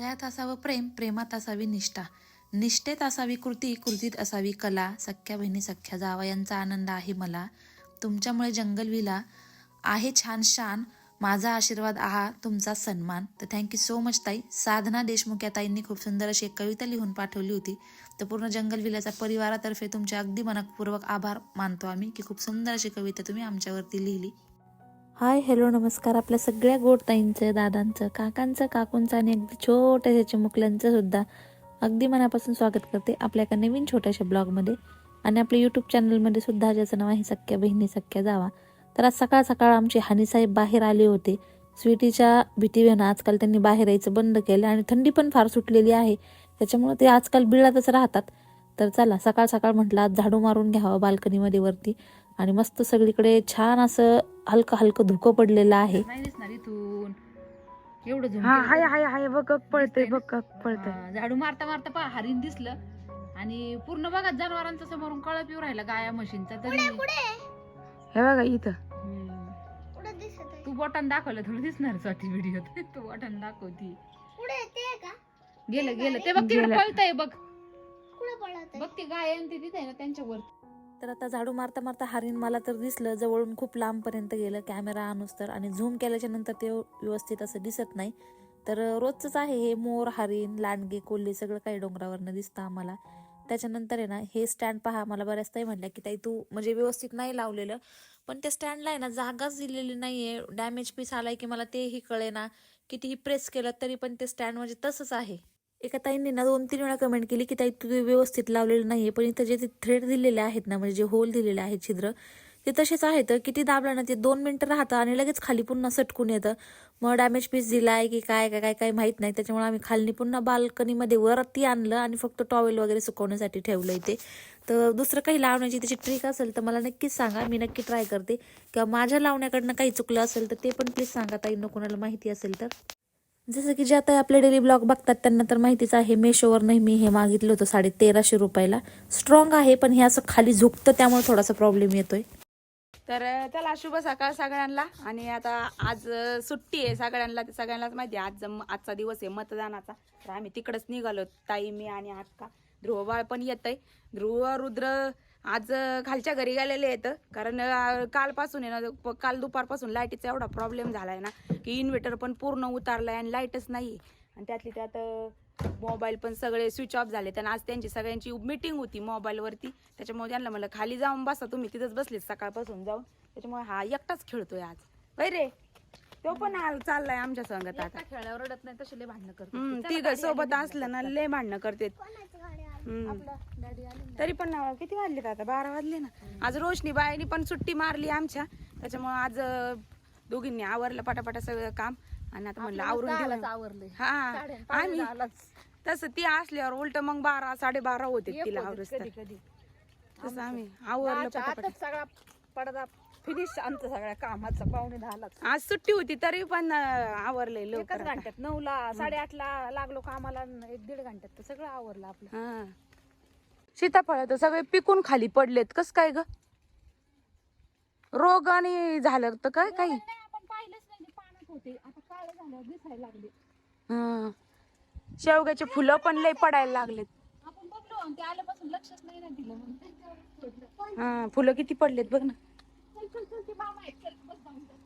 हृदयात असावं प्रेम प्रेमात असावी निष्ठा. निष्ठेत असावी कृती कृतीत असावी कला. सख्या बहिणी सख्या जावयांचा आनंद आहे मला. तुमच्यामुळे जंगलविला आहे छान शान. माझा आशीर्वाद आहा तुमचा सन्मान. तर थँक्यू सो मच ताई. साधना देशमुख या ताईंनी खूप सुंदर अशी एक कविता लिहून पाठवली होती. तर पूर्ण जंगलविलाच्या परिवारातर्फे तुमचे अगदी मनपूर्वक आभार मानतो आम्ही की खूप सुंदर अशी कविता तुम्ही आमच्यावरती लिहिली. हाय हॅलो नमस्कार. आपल्या सगळ्या गोड ताईंचं दादांचं काकांचं काकूंचं आणि अगदी छोट्याशा चिमुकल्यांचं सुद्धा अगदी मनापासून स्वागत करते आपल्या एका नवीन छोट्याशा ब्लॉगमध्ये. आणि आपल्या यूट्यूब चॅनलमध्ये सुद्धा ज्याचं नाव आहे सख्या बहिणी सख्या जावा. तर आज सकाळ सकाळ आमचे हानीसाहेब बाहेर आले होते. स्वीटीच्या भीतीवेनं आजकाल त्यांनी बाहेर यायचं बंद केलं आणि थंडी पण फार सुटलेली आहे. त्याच्यामुळे ते आजकाल बिळातच राहतात. तर चला सकाळ सकाळ म्हटलं आज झाडू मारून घ्यावं बाल्कनीमध्ये वरती. आणि मस्त सगळीकडे छान असं हलकं हलकं धुकं पडलेलं आहे. नाही दिसणार इथून. एवढं झूम हा हाय हाय हाय बघ? बघ झाडू मारता मारता पहा हरिण दिसलं. आणि पूर्ण बघा जनावरांचा समोरून कळप येऊ राहिला गाया म्हशींचा तरी. हे बघा इथं. आहे. तू बटन दाखवलं थोडं दिसणार साठी व्हिडिओ तू. बटन दाखवती. कुठे ते का? गेलं गेलं. ते बघ तिकडे गेलं. पळतय बघ. कुठे पळत बघ ती गाय आणि ती तिथे ना त्यांच्यावर तर आता झाडू मारता मारता हरिण मला तर दिसलं जवळून खूप लांबपर्यंत गेलं कॅमेरा आणूस तर. आणि झूम केल्याच्यानंतर ते व्यवस्थित असं दिसत नाही. तर रोजचंच आहे हे मोर हरिण लांडगे कोल्हे सगळं काही डोंगरावरनं दिसतं आम्हाला. त्याच्यानंतर आहे ना हे स्टँड पहा मला बऱ्याच ताई म्हटल्या की ताई तू म्हणजे व्यवस्थित नाही लावलेलं. पण त्या स्टँडला आहे ना जागाच दिलेली नाही आहे डॅमेज पीस आलाय की मला तेही कळे ना कितीही प्रेस केलं तरी पण ते स्टँड म्हणजे तसंच आहे. एका ताईंनी ना दोन तीन वेळा कमेंट केली की ताई तू व्यवस्थित लावलेलं नाही आहे पण इथं जे ते थ्रेड दिलेले आहेत ना म्हणजे जे होल दिलेले आहेत छिद्र ते तसेच आहेत. किती दाबलं ना ते दोन मिनटं राहतं आणि लगेच खाली पुन्हा सटकून येतं. मग डॅमेज पीस दिलाय की काय काय काय काय माहीत नाही. त्याच्यामुळे आम्ही खालनी पुन्हा बाल्कनीमध्ये वरती आणलं आणि फक्त टॉवेल वगैरे सुकवण्यासाठी ठेवलं इथे. तर दुसरं काही लावण्याची त्याची ट्रिक असेल तर मला नक्कीच सांगा. मी नक्की ट्राय करते. किंवा माझ्या लावण्याकडनं काही चुकलं असेल तर ते पण प्लीज सांगा ताईंना कोणाला माहिती असेल तर. जसं की जे आता आपले डेली ब्लॉग बघतात त्यांना तर माहितीच आहे मेशोवर मी हे मागितलं होतं साडे तेराशे रुपयाला. स्ट्रॉंग आहे पण हे असं खाली झुकतं त्यामुळे थोडासा प्रॉब्लेम येतोय. तर त्याला चला शुभ सकाळ सगळ्यांना. आणि आता आज सुट्टी आहे सगळ्यांना ते सगळ्यांनाच माहिती आहे. आज जम- आजचा दिवस आहे मतदानाचा. तर आम्ही तिकडच निघालो ताई मी आणि अक्का ध्रुव बाळ पण येत आहे ध्रुव रुद्र आज खालच्या घरी गेलेले आहेत. कारण कालपासून आहे ना काल दुपारपासून लाईटीचा एवढा प्रॉब्लेम झाला आहे ना की इन्व्हर्टर पण पूर्ण उतारलाय आणि लाईटच नाही आणि त्यातली त्यात मोबाईल पण सगळे स्विच ऑफ झाले त्यांना आज त्यांची सगळ्यांची मीटिंग होती मोबाईलवरती त्याच्यामुळे त्यांना म्हणलं खाली जाऊन बसा तुम्ही तिथंच बसलेत सकाळपासून जाऊन. त्याच्यामुळे हा एकटाच खेळतोय आज. वै रे? तो पण चाललाय आमच्या संगत आता खेळल्यावर रडत नाही तसे लय भांडणं हम्म, तिघ सोबत असलं ना लय भांडणं करते. तरी पण अं, किती वाजलेत आता? बारा वाजले ना. आज रोशनी बाईनी पण सुट्टी मारली आमच्या. त्याच्यामुळे आज अं, दोघींनी आवरलं पटापटा सगळं काम. आणि आता म्हणलं आवरून घेऊ आवरलंय. हा आम्ही. तसं ती असल्यावर उलट मग बारा साडेबारा होते तिला आवरस कधी कधी. तसं आम्ही आवरलं पटापट. सगळा पडदा फिनिश आमचं सगळ्या कामाचा पावणे दहालाच आज सुट्टी होती तरी पण अं, आवरलंय एकच. घंट्यात नऊला साडेआठला लागलो कामाला एक दीड घंट्यात तर सगळं आवरलं आपलं. हा. सीताफळ तर सगळे पिकून खाली पडलेत कस काय ग? रोग आणि झालं तर काय काही? नाही, आपण पाहिलंच नाही ते पाण्यात होते. आता काळे झाल्यावर दिसायला लागले. हा. शेवग्याचे फुलं पण लय पडायला लागलेत. आपण बघलो आणि ते आल्यापासून लक्षच नाही ना दिलं. हा फुलं किती पडलेत बघ ना. चल चल ते मामा आहेत चल बस जाऊन चल.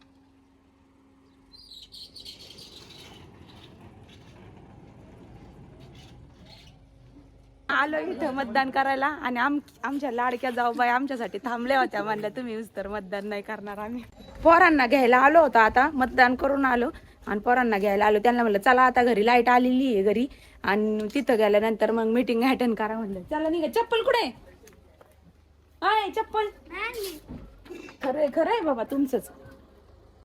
आलो इथं मतदान करायला आणि आम आमच्या लाडक्या जाऊबाई आमच्यासाठी थांबल्या होत्या म्हणल्या तुम्ही तर मतदान नाही करणार आम्ही. पोरांना घ्यायला आलो होतो आता मतदान करून आलो आणि पोरांना घ्यायला आलो. त्यांना म्हणलं चला आता घरी लाइट आलेली आहे घरी. आणि तिथं गेल्यानंतर मग मीटिंग अटेंड करा म्हणलं. चला निघा चप्पल कुठे आहे? चप्पल. खरंय खरंय बाबा तुमचंच.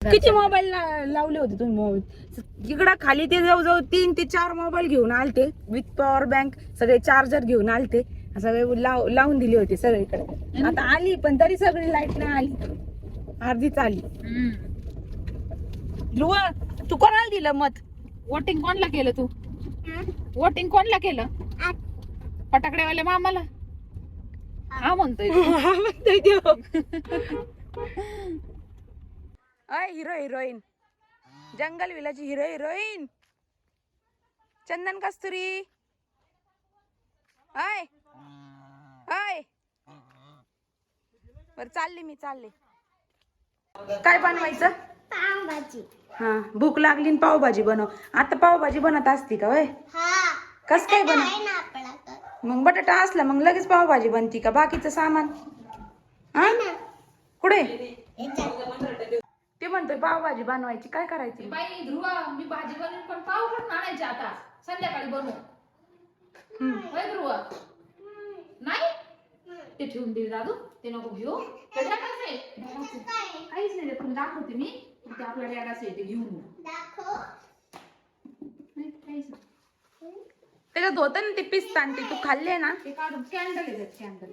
किती मोबाईल लावले होते तुम्ही मोबाईल इकडं खाली ते जवळजवळ तीन ते चार मोबाईल घेऊन आलते. विथ पॉवर बँक सगळे चार्जर घेऊन आलते. सगळे लाव लावून दिली होती सगळीकडे. आता आली पण तरी सगळी लाइट नाही आली. अर्धीच आली. ध्रुव तू कोणाला दिलं मत? वोटिंग कोणला केलं तू? वोटिंग कोणला केलं? फटाकड्यावाल्या मामाला? हा म्हणतोय तू. म्हणतोय त्यो. अय हिरो हिरोईन. जंगल विलाची हिरो हिरोईन. चंदन कस्तुरी. अय अय. बर चालले मी चालले. काय बनवायचं? पावभाजी. हा भूक लागली न पावभाजी बनव. आता पावभाजी बनत असती का वय? हा. कस काय बनव मग बटाटा असला मग लगेच पावभाजी बनती का बाकीचं सामान? हा? कुठे? ते म्हणतोय पावभाजी बनवायची काय करायची? बाई ध्रुवा मी भाजी बनवून पण पाव पण आणायचे आता. संध्याकाळी बनवू. होय ध्रुवा? नाही? ते ठेवून दे दादू ते नको घेऊ. ते आहे. काहीच नाही पण दाखवते मी. ते आपल्या आहे ते घेऊन. काहीच नाही. त्याच्यात होतं ना ते पिस्ता आणि ते तू खाल्ले ना. ते काढून कॅन्डल आहे कॅन्डल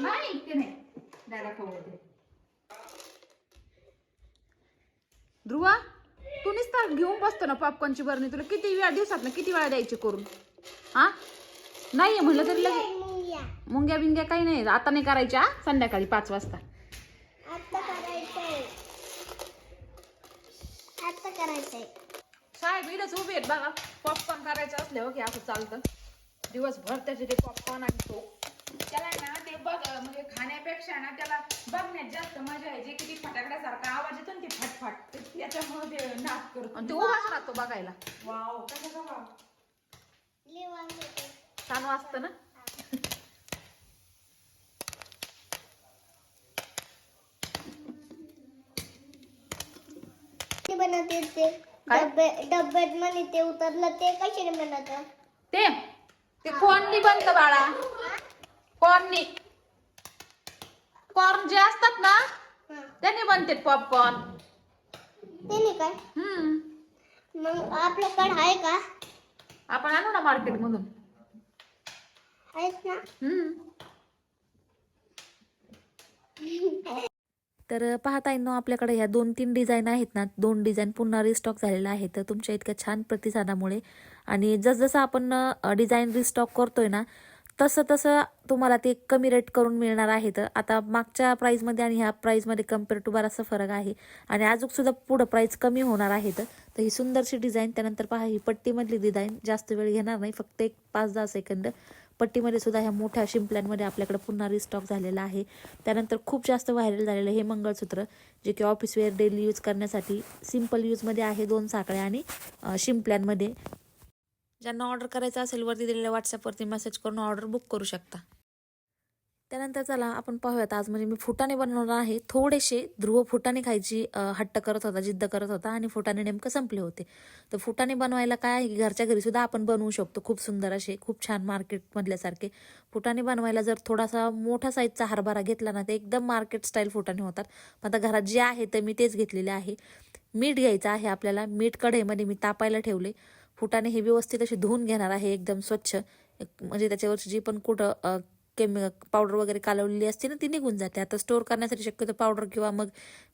नाही ते नाही. डॅडा खाऊ ते ध्रुवा तू नुसता घेऊन बसतो ना पॉपकॉर्नची बरणी तुला किती वेळा दिवसात ना किती वेळा द्यायची करून? हा? नाहीये म्हणलं तरी लगेच. मुंग्या मुंग्या. बिंग्या काही नाही आता नाही करायच्या संध्याकाळी पाच वाजता आता करायचंय आता करायचंय साहेब इथंच उभे आहेत बघा. पॉपकॉर्न करायचं असल्यावर की असं चालतं. दिवसभर त्याचे ते पॉपकॉर्न आणि तो. त्याला ना ते बघ म्हणजे खाण्यापेक्षा ना त्याला बघण्यात जास्त मजा येते किती फटाकड्यासारखा आवाज येतो ना ते फटफट. त्याच्यामुळे ते नाच करतो. आणि ते उभाच राहतो बघायला. वाव कसं. छान वाजतं ना. ते बनवते डब्बे डब्यात म्हणे ते उतरलं ते कशाने बनवत? ते ते कॉर्ननी बनतं बाळा. कॉर्ननी कॉर्न जे असतात ना त्यांनी बनते पॉपकॉर्न ते नाही काय? हम्म. मग आपल्याकडे आहे का? आपण आणू ना मार्केट मधून. आहेत ना. हम्म. तर पाहता येईल ना आपल्याकडे ह्या दोन तीन डिझाईन आहेत ना दोन डिझाईन पुन्हा रिस्टॉक झालेला आहे तर तुमच्या इतक्या छान प्रतिसादामुळे आणि जसजसं आपण डिझाईन रिस्टॉक करतोय ना तसं तसं तुम्हाला ते कमी रेट करून मिळणार आहे. तर आता मागच्या प्राईजमध्ये आणि ह्या प्राईजमध्ये कंपेअर टू बराचसा फरक आहे आणि अजून सुद्धा पुढं प्राईस कमी होणार आहेत तर ही सुंदरशी डिझाईन त्यानंतर पहा ही पट्टीमधली डिझाईन जास्त वेळ घेणार नाही फक्त एक पाच दहा सेकंद पट्टीमध्ये सुद्धा ह्या मोठ्या शिंपल्यांमध्ये आपल्याकडे पुन्हा रिस्टॉक झालेला आहे. त्यानंतर खूप जास्त व्हायरल झालेलं हे मंगळसूत्र जे की ऑफिसवेअर डेली यूज करण्यासाठी सिंपल यूजमध्ये आहे दोन साखळ्या आणि शिंपल्यांमध्ये. ज्यांना ऑर्डर करायचं असेल वरती दिलेल्या व्हॉट्सअपवरती मेसेज करून ऑर्डर बुक करू शकता. त्यानंतर चला आपण पाहूयात आज म्हणजे मी फुटाणे बनवणार आहे. थोडेसे ध्रुव फुटाणे खायची हट्ट करत होता जिद्द करत होता आणि फुटाणे नेमकं संपले होते. तर फुटाणे बनवायला काय आहे की घरच्या घरी सुद्धा आपण बनवू शकतो. खूप सुंदर असे खूप छान मार्केटमधल्यासारखे फुटाणे बनवायला जर थोडासा मोठा साईजचा हरभरा घेतला ना तर एकदम मार्केट स्टाईल फुटाणे होतात. पण आता घरात जे आहे ते मी तेच घेतलेले आहे. मीठ घ्यायचं आहे आपल्याला. मीठ कढईमध्ये मी तापायला ठेवले. फुटाणे हे व्यवस्थित असे धुवून घेणार आहे एकदम स्वच्छ. म्हणजे त्याच्यावरची जी पण कुठं केमि पावडर वगैरे कालवलेली असते ना ती निघून जाते. आता स्टोअर करण्यासाठी शक्यतो पावडर किंवा मग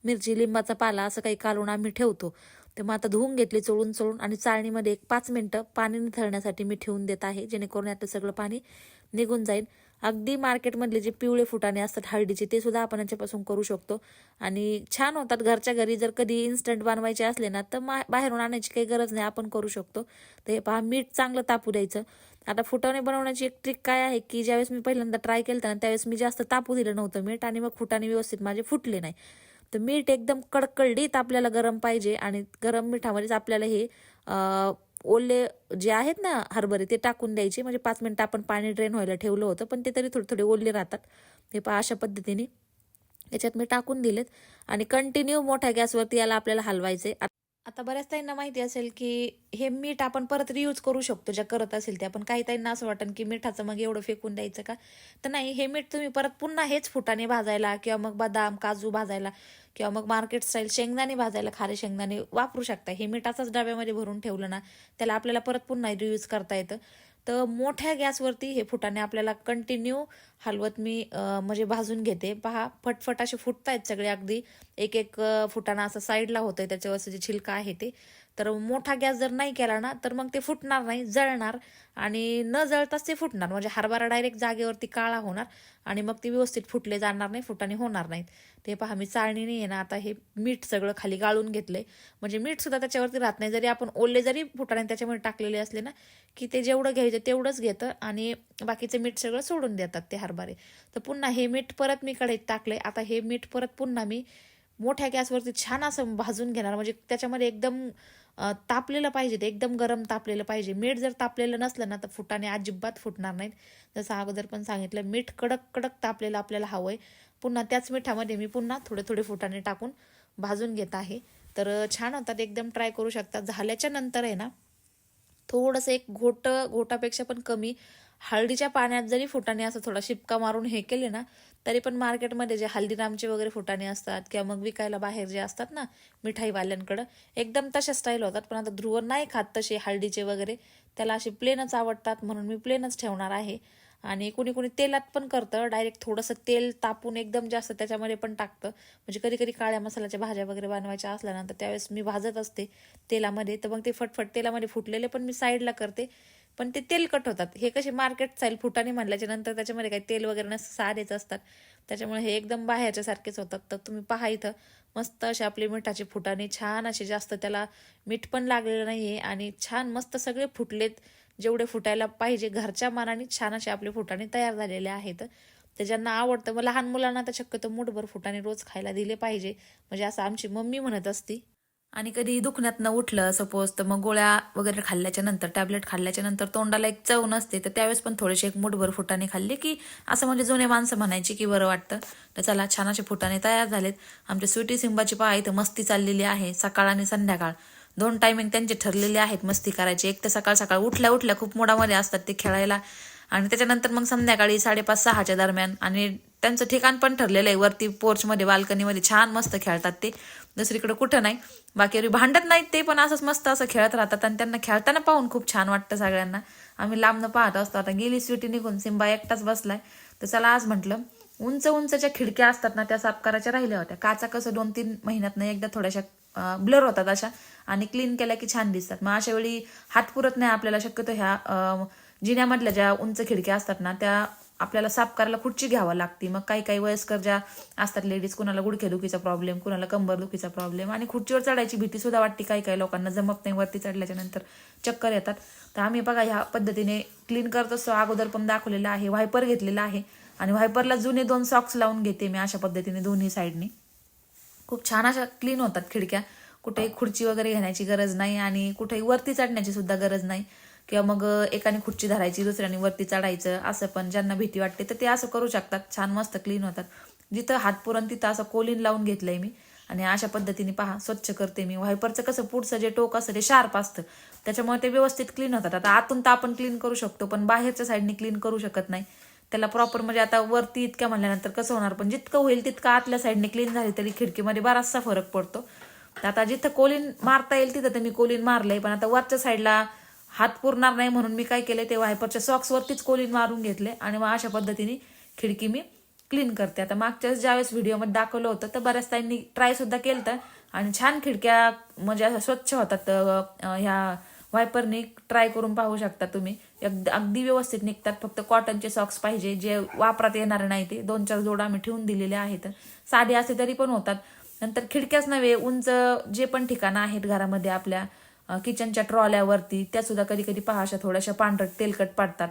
मिरची लिंबाचा पाला असं काही कालवून आम्ही ठेवतो. तर मग आता धुवून घेतली चोळून चोळून आणि चाळणीमध्ये एक पाच मिनटं पाणी निथळण्यासाठी मी ठेवून देत आहे जेणेकरून यातलं सगळं पाणी निघून जाईल. अगदी मार्केटमधले जे पिवळे फुटाणे असतात हळदीचे ते सुद्धा आपण याच्यापासून करू शकतो. आणि छान होतात घरच्या घरी जर कधी इन्स्टंट बनवायचे असले ना तर मा बाहेरून आणायची काही गरज नाही आपण करू शकतो. तर हे पहा मीठ चांगलं तापू द्यायचं. आता फुटाणे बनवण्याची एक ट्रिक काय आहे की ज्यावेळेस मी पहिल्यांदा ट्राय केलं ना त्यावेळेस मी जास्त तापू दिलं नव्हतं. मीठ आणि मग फुटाणे व्यवस्थित माझे फुटले नाही. तर मीठ एकदम कडकडीत आपल्याला गरम पाहिजे आणि गरम मिठामध्येच आपल्याला हे ओले जे आहेत ना हरभरे ते टाकून द्यायचे. म्हणजे पाच मिनटं आपण पाणी ड्रेन व्हायला ठेवलं होतं पण ते तरी थोडे थोडे ओले राहतात. ते पहा अशा पद्धतीने. याच्यात मी टाकून दिलेत. आणि कंटिन्यू मोठ्या गॅसवरती याला आपल्याला हलवायचे आता बऱ्याच ताईंना माहिती असेल की हे मीठ आपण परत रियूज करू शकतो ज्या करत असेल ते. आपण काही ताईंना असं वाटन की मिठाचं मग एवढं फेकून द्यायचं का? तर नाही हे मीठ तुम्ही परत पुन्हा हेच फुटाणे भाजायला किंवा मग बदाम काजू भाजायला किंवा मग मार्केट स्टाईल शेंगदाणे भाजायला खारे शेंगदाणे वापरू शकता. हे मिठाचाच डब्यामध्ये भरून ठेवलं ना त्याला आपल्याला परत पुन्हा रियूज करता येतं. तर मोठ्या गॅसवरती हे फुटाणे आपल्याला कंटिन्यू हलवत मी म्हणजे भाजून घेते. पहा फटफट असे फुटतायत सगळे अगदी. एक एक फुटाणा असं साईडला होतंय त्याच्यावरचं जे छिलका आहे ते. तर मोठा गॅस जर नाही केला ना तर मग ते फुटणार नाही जळणार. आणि न जळताच ते फुटणार. म्हणजे हरभरा डायरेक्ट जागेवरती काळा होणार आणि मग ते व्यवस्थित फुटले जाणार नाही फुटाने होणार नाहीत. ते पहा मी चाळणीने आहे ना आता हे मीठ सगळं खाली गाळून घेतलंय. म्हणजे मीठ सुद्धा त्याच्यावरती राहत नाही. जरी आपण ओले जरी फुटाने त्याच्यामध्ये टाकलेले असले ना की ते जेवढं घ्यायचं तेवढंच घेतं आणि बाकीचं मीठ सगळं सोडून देतात ते हरभरे. तर पुन्हा हे मीठ परत मी कढईत टाकले आता हे मीठ परत पुन्हा मी मोठ्या गॅसवरती छान असं भाजून घेणार. म्हणजे त्याच्यामध्ये एकदम तापलेलं पाहिजे ते एकदम गरम तापलेलं पाहिजे. मीठ जर तापलेलं नसलं ना तर फुटाने अजिबात फुटणार नाहीत. जसं अगोदर पण सांगितलं मीठ कडक कडक तापलेलं आपल्याला हवं आहे पुन्हा त्याच मिठामध्ये मी पुन्हा थोडे थोडे फुटाने टाकून भाजून घेत आहे. तर छान होतात एकदम ट्राय करू शकता. झाल्याच्यानंतर आहे ना थोडंसं एक घोट घोटापेक्षा पण कमी हळदीच्या पाण्यात जरी फुटाने असं थोडा शिपका मारून हे केले ना तरी पण मार्केटमध्ये जे हल्दीरामचे वगैरे फुटाणे असतात किंवा मग विकायला बाहेर जे असतात ना मिठाईवाल्यांकडं एकदम तशा स्टाईल होतात. पण आता ध्रुव नाही खात तसे हळदीचे वगैरे. त्याला असे प्लेनच आवडतात म्हणून मी प्लेनच ठेवणार आहे. आणि कुणी कुणी तेलात पण करतं. डायरेक्ट थोडंसं तेल तापून एकदम जास्त त्याच्यामध्ये पण टाकतं. म्हणजे कधी कधी काळ्या मसाल्याच्या भाज्या वगैरे बनवायच्या असल्यानंतर त्यावेळेस मी भाजत असते तेलामध्ये. तर मग ते फटफट तेलामध्ये फुटलेले पण मी साईडला करते. पण ते तेलकट होतात. हे कसे मार्केट स्टाईल फुटाने म्हणल्याच्या नंतर त्याच्यामध्ये काही तेल वगैरे नसतं साधेच असतात. त्याच्यामुळे हे एकदम बाहेरच्या सारखेच होतात. तर तुम्ही पहा इथं मस्त असे आपले मिठाचे फुटाने छान असे जास्त त्याला मीठ पण लागलेलं नाही आहे आणि छान मस्त सगळे फुटलेत. जेवढे फुटायला पाहिजे घरच्या मानाने छान असे आपले फुटाणे तयार झालेले आहेत. तर ज्यांना आवडतं मग लहान मुलांना तर शक्यतो मुठभर फुटाणे रोज खायला दिले पाहिजे. म्हणजे असं आमची मम्मी म्हणत असती. आणि कधी दुखण्यात न उठलं सपोज तर मग गोळ्या वगैरे खाल्ल्याच्या नंतर टॅबलेट खाल्ल्याच्या नंतर तोंडाला एक चव नसते तर त्यावेळेस पण थोडेसे एक मुठभर फुटाने खाल्ले की असं म्हणजे जुने माणसं म्हणायची की बरं वाटतं. तर चला छान असे फुटाणे तयार झालेत. आमच्या स्वीटी सिंबाची पहा इथं मस्ती चाललेली आहे सकाळ आणि संध्याकाळ. दोन टायमिंग त्यांचे ठरलेले आहेत मस्ती करायची. एक तर सकाळ सकाळ उठल्या उठल्या खूप मोडामध्ये असतात ते खेळायला. आणि त्याच्यानंतर मग संध्याकाळी साडेपाच सहाच्या दरम्यान आणि त्यांचं ठिकाण पण ठरलेलं आहे. वरती पोर्चमध्ये बाल्कनीमध्ये छान मस्त खेळतात ते. दुसरीकडे कुठं नाही. बाकी भांडत नाहीत ते पण असंच मस्त असं खेळत राहतात आणि त्यांना खेळताना पाहून खूप छान वाटतं सगळ्यांना. आम्ही लांबनं पाहत असतो. आता गेली स्वीटी निघून सिंबा एकटाच बसलाय. तर चला आज म्हटलं उंच उंचच्या खिडक्या असतात ना त्या साफ करायच्या राहिल्या होत्या. काचा कसं दोन तीन महिन्यात एकदा थोड्याशा ब्लर होतात अशा. आणि क्लीन केल्या की छान दिसतात. मग अशा वेळी हात पुरत नाही आपल्याला. शक्यतो ह्या जिन्यामधल्या ज्या उंच खिडक्या असतात ना त्या आपल्याला साफ करायला खुर्ची घ्यावं लागते. मग काही काही वयस्कर ज्या असतात लेडीज कुणाला गुडखेदुखीचा प्रॉब्लेम कुणाला कंबरदुखीचा प्रॉब्लेम आणि खुर्चीवर चढायची भीती सुद्धा वाटते. काही काही लोकांना जमत नाही वरती चढल्याच्या नंतर चक्कर येतात. तर आम्ही बघा ह्या पद्धतीने क्लीन करत असतो. अगोदर पण दाखवलेलं आहे व्हायपर घेतलेला आहे आणि व्हायपरला जुने दोन सॉक्स लावून घेते मी अशा पद्धतीने दोन्ही साईडने खूप छान अशा क्लीन होतात खिडक्या. कुठेही खुर्ची वगैरे घेण्याची गरज नाही आणि कुठेही वरती चढण्याची सुद्धा गरज नाही. किंवा मग एकाने खुर्ची धरायची दुसऱ्याने वरती चढायचं असं पण ज्यांना भीती वाटते तर ते असं करू शकतात. छान मस्त क्लीन होतात. जिथं हात पुरण तिथं असं कोलीन लावून घेतलंय मी. आणि अशा पद्धतीने पहा स्वच्छ करते मी. व्हायपरचं कसं पुढचं जे टोक असतं ते शार्प असतं. त्याच्यामुळे ते व्यवस्थित क्लीन होतात. आता आतून तर आपण क्लीन करू शकतो पण बाहेरच्या साईडने क्लीन करू शकत नाही. त्याला प्रॉपर म्हणजे आता वरती इतक्या म्हणल्यानंतर कसं होणार? पण जितकं होईल तितकं आतल्या साईडने क्लीन झाली तरी खिडकीमध्ये बराचसा फरक पडतो. तर आता जिथं कोलीन मारता येईल तिथं तर मी कोलीन मारलंय. पण आता वरच्या साईडला हात पुरणार नाही म्हणून मी काय केले ते वायपरच्या सॉक्सवरतीच कोलिन मारून घेतले आणि मग अशा पद्धतीने खिडकी मी क्लीन करते. आता मागच्या ज्यावेळेस व्हिडिओमध्ये दाखवलं होतं तर बऱ्याच ताईंनी ट्राय सुद्धा केलं तर आणि छान खिडक्या म्हणजे असं स्वच्छ होतात. ह्या वायपरने ट्राय करून पाहू शकता तुम्ही. अगदी व्यवस्थित निघतात. फक्त कॉटनचे सॉक्स पाहिजे. जे वापरात येणार नाही ते. दोन चार जोड आम्ही ठेवून दिलेले आहेत. साधे असे तरी पण होतात. नंतर खिडक्याच नव्हे उंच जे पण ठिकाणं आहेत घरामध्ये आपल्या किचनच्या ट्रॉल्यावरती त्या सुद्धा कधी कधी पहा अशा थोड्याशा पांढरट तेलकट पाडतात.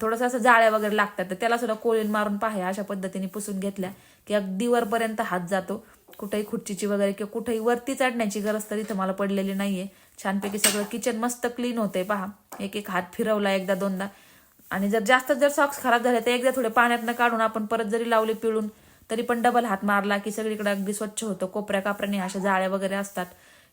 थोडंसं असं जाळ्या वगैरे लागतात तर त्याला सुद्धा कोळीन मारून पाहा अशा पद्धतीने पुसून घेतल्या की अगदी वरपर्यंत हात जातो. कुठेही खुर्चीची वगैरे किंवा कुठेही वरती चढण्याची गरज तर इथं मला पडलेली नाहीये. छानपैकी सगळं किचन मस्त क्लीन होतंय पहा. एक एक हात फिरवला एकदा दोनदा. आणि जर जास्त जर सॉक्स खराब झाले तर एकदा थोडे पाण्यातनं काढून आपण परत जरी लावले पिळून तरी पण डबल हात मारला की सगळीकडे अगदी स्वच्छ होतं. कोपऱ्या कापऱ्याने अशा जाळ्या वगैरे असतात.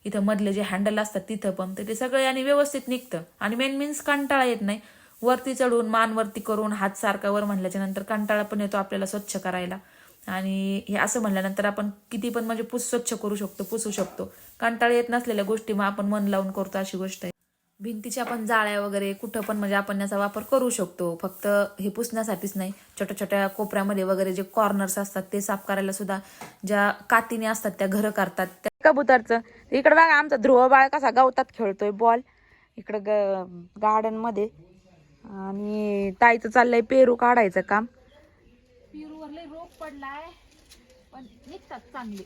इथं मधले जे हँडल असतात तिथं पण. तर ते सगळे आणि व्यवस्थित निघतं. आणि मेन मीन्स कंटाळा येत नाही. वरती चढून मान वरती करून हात सारखा वर म्हणल्याच्या नंतर कंटाळा पण येतो आपल्याला स्वच्छ करायला. आणि हे असं म्हणल्यानंतर आपण किती पण म्हणजे पुस स्वच्छ करू शकतो पुसू शकतो. कंटाळा येत नसलेल्या गोष्टी मग आपण मन लावून करतो अशी गोष्ट आहे. भिंतीच्या आपण जाळ्या वगैरे कुठं पण म्हणजे आपण याचा वापर करू शकतो. फक्त हे पुसण्यासाठीच नाही. छोट्या छोट्या कोपऱ्यामध्ये वगैरे जे कॉर्नर्स असतात ते साफ करायला सुद्धा ज्या कातीने असतात त्या घरं करतात त्या कबुतरचं. इकडे बघा आमचा ध्रुव बाळ कसा गवतात खेळतोय बॉल इकडं ग गार्डनमध्ये आणि ताईचं चाललंय पेरू काढायचं काम. पिरूवर लय रोग पडलाय पण निघतात चांगले.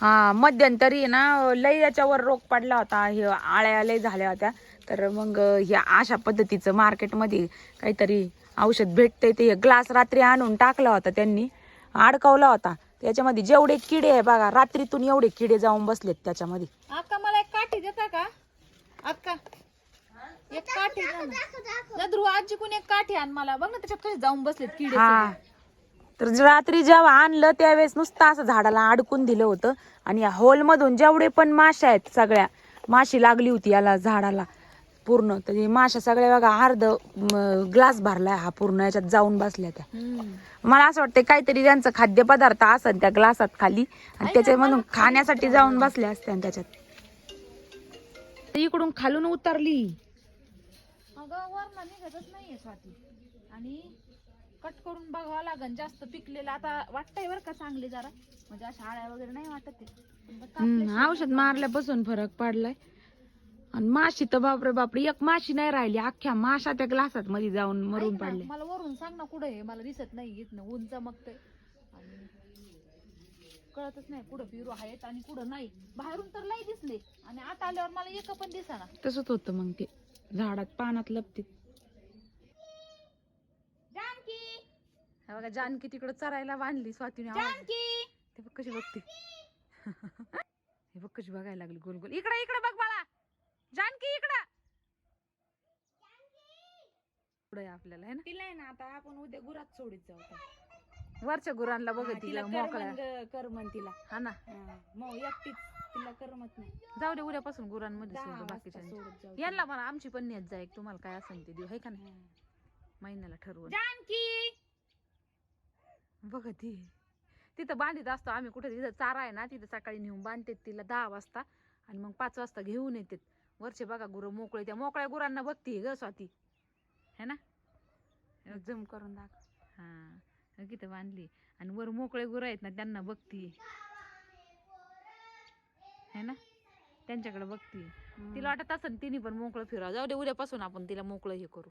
हा मध्यंतरी ना लय याच्यावर रोग पडला होता. हे आळ्या लय झाल्या होत्या. तर मग ह्या अशा पद्धतीचं मार्केटमध्ये काहीतरी औषध भेटते ते. ग्लास रात्री आणून टाकला होता त्यांनी. अडकवला होता. त्याच्यामध्ये जेवढे किडे आहे बघा रात्रीतून एवढे किडे जाऊन बसलेत त्याच्यामध्ये. अक्का मला एक काठी देता का? अक्का एक काठी द्या ना. जा ध्रुव आजी कोणी एक काठी आण मला. बघ ना त्याच्यात कसे जाऊन बसलेत किडे हा. तर ज- रात्री जेव्हा आणलं त्यावेळेस नुसतं असं झाडाला अडकून दिलं होतं. आणि या होलमधून जेवढे पण माश्या आहेत सगळ्या माशी लागली होती याला झाडाला. पूर्ण. तर हे माश्या सगळ्या बघा अर्ध ग्लास भरलाय हा पूर्ण याच्यात जाऊन बसल्या त्या. मला असं वाटतं काहीतरी त्यांचं खाद्यपदार्थ असन त्या ग्लासात खाली आणि त्याच्यामधून खाण्यासाठी जाऊन बसल्या असत्या त्याच्यात. इकडून खालून उतरली. नाहीये स्वाती. आणि कट करून बघावं लागन जास्त पिकलेलं. आता वाटतंय बरं का चांगले जरा. म्हणजे अशा आळ्या वगैरे नाही वाटत औषध मारल्यापासून फरक पडलाय. आणि माशी तर बापरे बापरे एक माशी नाही राहिली अख्ख्या माशा त्या ग्लासात मध्ये जाऊन मरून ऐक ना, पडले मला वरून सांग ना कुठं आहे मला दिसत नाही येत ना ऊन चमकतंय. आणि कळतच नाही कुठं पिरू आहेत आणि कुठं नाही. बाहेरून तर लई दिसले आणि आत आल्यावर मला एक पण दिसाना. तसंच होतं मग ते झाडात पानात लपते जानकी! हे बघा जानकी तिकडं चरायला बांधली स्वातीने आवाज. जानकी! ते बघ कशी बघते. हे बघ कशी बघायला लागली गोल गोल. इकडे इकडे बघ बाळा जानकी इकडं. पुढे आपल्याला है ना? तिला आहे ना आता आपण उद्या गुरात सोडीत जाऊ आता. वरच्या गुरांना बघ तिला कर मोकळ्या. मग, कर म्हण तिला. हा ना? हा, मग एकटीच तिला करमत नाही. जाऊ दे उद्यापासून गुरांमध्ये दहा सोडू वाजता बाकीच्या जाऊ यांना मला आमची पण नेत जा एक तुम्हाला काय असेल ते देऊ है का नाही? हा. महिन्याला ठरवून. जानकी! बघ ती. तिथं बांधित असतो आम्ही कुठे तिथं चारा आहे ना तिथं सकाळी नेऊन बांधते तिला दहा वाजता आणि मग पाच वाजता घेऊन येते वरचे बघा गुरं मोकळे त्या मोकळ्या गुरांना बघते ग स्वाती. है ना? जम करून दाखव. हा तिथं बांधली. आणि वर मोकळे गुरं आहेत ना त्यांना बघती. है ना? त्यांच्याकडे बघती. तिला वाटत असं तिने पण मोकळं फिरावं. जाऊ दे उद्यापासून आपण तिला मोकळं हे करू.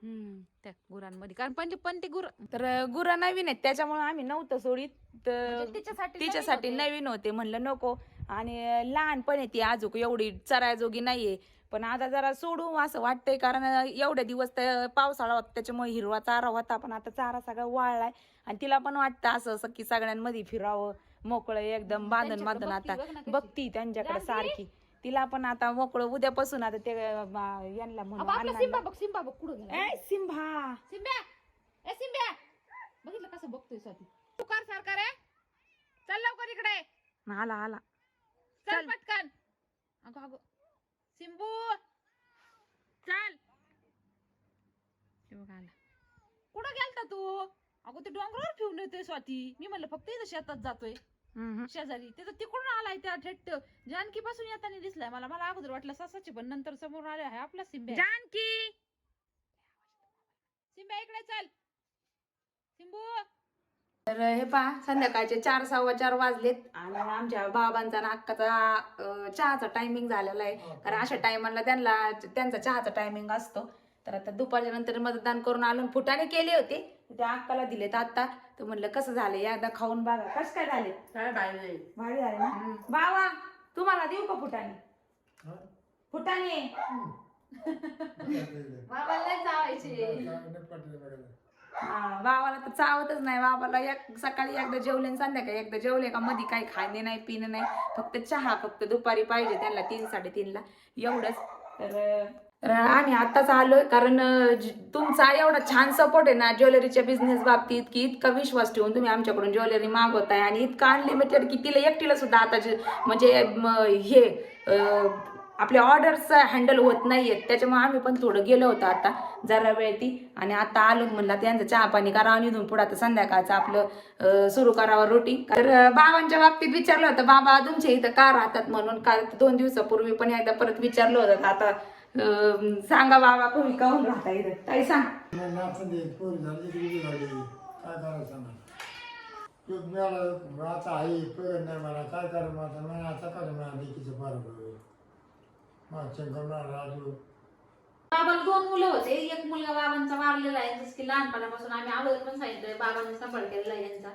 त्या गुरांमध्ये. कारण पण ते पण ते गुर तर गुरा नवीन आहेत. त्याच्यामुळे आम्ही नव्हतं सोडीत. म्हणजे तिच्यासाठी तिच्यासाठी नवीन होते. म्हणलं नको. आणि लहान पण आहे ती अजून. एवढी चरायजोगी नाहीये. पण आता जरा सोडू असं वाटतंय कारण एवढे दिवस तर पावसाळा होता त्याच्यामुळे हिरवा चारा होता पण आता चारा सगळा वाळलाय. आणि तिला पण वाटतं असं असं की सगळ्यांमध्ये फिरावं मोकळं एकदम बांधून बघती आता. बघती त्यांच्याकडे? सारखी. तिला पण आता मोकळं उद्यापासून आता ते यांना म्हणून सिम्बा बघ सिम्बा बघ कुठं ए सिम्ब्या बघितलं कसं बघतोय स्वाती. तुकार सरकार आहे चल लवकर इकडे. आला आला. चल चल. पटकन. अगं अगं. सिंबू चल. ते बघ आला कुठं गेलता तू? अगं ते डोंगरावर फिरून येतोय स्वाती. मी म्हणलं फक्त इथं शेतात जातोय. हम्म. शेजारी. तिथं तिकडून आलाय त्या थेट. जानकी पासून येताना दिसलाय. मला मला अगोदर वाटलं ससाची पण नंतर समोर आले आहे आपला सिंब्या. जानकी! सिंब्या इकडे चल. सिंबू! तर हे पहा संध्याकाळचे चार सव्वा चार वाजलेत आणि आमच्या बाबांचा आणि अक्काचा चहाचा टायमिंग झालेला आहे. कारण अशा टायमाला त्यांना त्यांचा चहाचा टायमिंग असतो. तर आता दुपारच्या नंतर मतदान करून आलो फुटाणे केले होते. त्या अक्काला दिलेत आता. तर म्हणलं कसं झालं? एकदा खाऊन बघा. कसं काय झाले? भारी झाले ना? बाबा तुम्हाला देऊ का फुटाणे फुटाणे बाबाला चावायचे हा, बाबाला तर चावतच नाही. बाबाला एक सकाळी एकदा जेवले आणि संध्याकाळी एकदा जेवले का मध्ये काही खाणे नाही पिणे नाही. फक्त चहा फक्त दुपारी पाहिजे त्यांना तीन साडेतीनला. एवढंच. तर आम्ही आत्ताच आलोय कारण तुमचा एवढा छान सपोर्ट आहे ना ज्वेलरीच्या बिझनेस बाबतीत की इतका विश्वास ठेवून तुम्ही आमच्याकडून ज्वेलरी मागवताय आणि इतका अनलिमिटेड की तिला एकटीला सुद्धा आता म्हणजे हे आपले आपल्या ऑर्डर्स हँडल होत नाही आहेत त्याच्यामुळे आम्ही पण थोडं गेलो होतो आता जरा वेळ ती. आणि आता आलो म्हणला त्यांचं चहा पाणी करा आणि इथून पुढे आता संध्याकाळचं आपलं सुरू करावं रोटी तर बाबांच्या बाबतीत विचारलं होतं बाबा तुमच्या इथं का राहतात म्हणून? का दोन दिवसापूर्वी पण एकदा परत विचारलं होतं. आता सांगा बाबा कोणी काहून राहता इथं? ताई सांग. काय करायचं बाबाला दोन मुलं होते. एक मुलगा बाबांचा वारलेला आहे. जसं की लहानपणापासून आम्ही अगोदर पण सांगितलं बाबांनी सांभाळ केलेला आहे यांचा.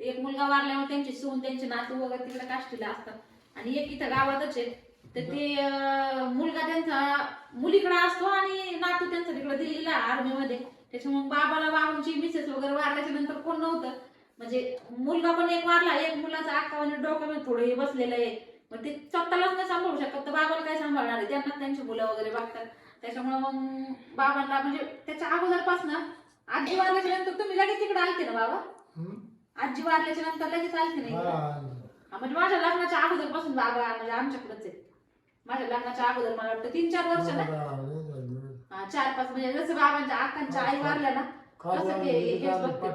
एक मुलगा वारल्यामुळे त्यांची सून त्यांचे नातू वगैरे तिकडे काष्टीला असतात. आणि एक इथं गावातच आहे. तर ते मुलगा त्यांचा मुलीकडे असतो आणि नातू त्यांचा तिकडे दिल्लीला आर्मीमध्ये. त्याच्यामुळे बाबाला बाबांची मिसेस वगैरे वारल्याच्या नंतर कोण नव्हतं. म्हणजे मुलगा पण एक वारला एक मुलाचा अक्का म्हणजे डोक्यामध्ये थोडं हे बसलेलं आहे. मग ते स्वतःलाच नाही सांभाळू शकत. तर बाबाला काय सांभाळणार आहे? त्यांना त्यांची मुलं वगैरे बघतात. त्याच्यामुळे मग बाबांना म्हणजे त्याच्या अगोदरपासून आजी वारल्याच्या नंतर तुम्ही लगेच तिकडे आलते ना बाबा? आजी वारल्याच्या नंतर लगेच आलते नाही म्हणजे माझ्या लग्नाच्या अगोदरपासून बाबा म्हणजे आमच्याकडेच आहे माझ्या लग्नाच्या अगोदर मला वाटतं तीन चार वर्ष ना? हा, चार पाच म्हणजे जसं बाबांच्या आकांच्या आई वारल्या ना तसं ते हेच बघते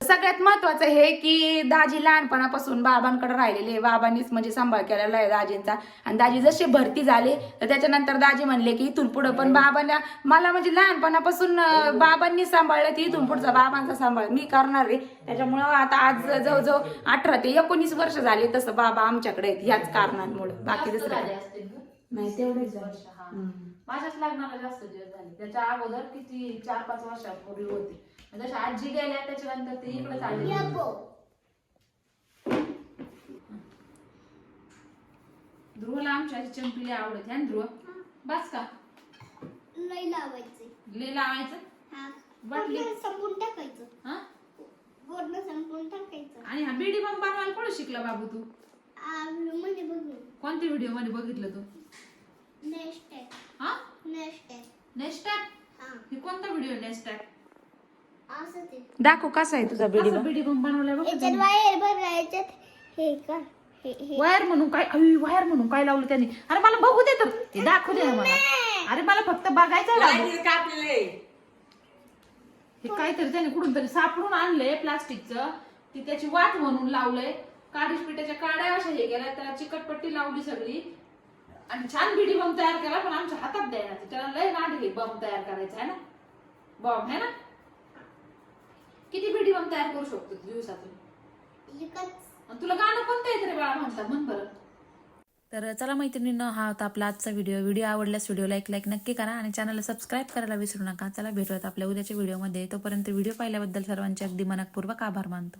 सगळ्यात महत्वाचं हे की दाजी लहानपणापासून बाबांकडे राहिलेले बाबांनीच म्हणजे सांभाळ केलेला आहे दाजींचा. आणि दाजी जसे भरती झाले तर त्याच्यानंतर दाजी म्हणले की इथून पुढं पण बाबांना मला म्हणजे लहानपणापासून बाबांनी सांभाळलं ती इथून पुढचा बाबांचा सांभाळ मी करणार रे त्याच्यामुळं आता आज जवळजवळ अठरा ते एकोणीस वर्ष झाले तसं बाबा आमच्याकडे आहेत ह्याच कारणांमुळे. बाकी दुसरं नाही तेवढेच माझ्याच लग्नाला जास्त दिवस झाले. त्याच्या अगोदर किती चार पाच वर्षापूर्वी होती. जशा आजी गेल्या त्याच्यानंतर ते इकडे यपो ध्रुवला आमच्या चंपीली आवडते आणि ध्रुव बस का? लई लावायचे. ले लावायचं? हा. वाटली. पूर्ण संपून टाकायचं. हा? पूर्ण संपून टाकायचं. आणि हा बीडी बंब बनवायला कोण शिकला बाबू तू? म्हणजे बघू. कोणत्या व्हिडिओमध्ये बघितलं तू? नेक्स्ट हा? नेक्स्ट नेक्स्ट हा. हे कोणता व्हिडिओ नेक्स्ट दाखव कसा आहे तुझा बिडी बीडी बंब बनवलाय याच्यात बघ बाहेर बघायच्यात हे का? हे हे. वायर म्हणून काय वायर म्हणून काय लावलं त्यांनी? अरे मला बघू दे तर. ते दाखवू दे ना मला. अरे मला फक्त बघायचं आहे बाबू. हे काहीतरी त्याने कुठून तरी सापडून आणलंय प्लास्टिकचं. ती त्याची वाट म्हणून लावलंय. काडीश पिठाच्या काड्या अशा हे केल्या त्याला चिकटपट्टी लावली सगळी. आणि छान बिडी बॉम्ब तयार केला पण आमच्या हातात द्यायला त्याला लय नाट हे बॉम्ब तयार करायचा आहे ना? बॉम्ब आहे ना? किती बिडी बॉम्ब तयार करू शकतो तू दिवसातून? एकच. आणि तुला गाणं कोणतं येतं रे बाळा म्हणतात म्हण बरं. तर चला मैत्रिणींनो हा होता आपला आजचा व्हिडिओ व्हिडिओ आवडल्यास व्हिडिओला एक लाईक नक्की करा आणि चॅनलला सबस्क्राईब करायला विसरू नका. चला भेटूयात आपल्या उद्याच्या व्हिडिओमध्ये तोपर्यंत व्हिडिओ पाहिल्याबद्दल सर्वांचे अगदी मनपूर्वक आभार मानतो.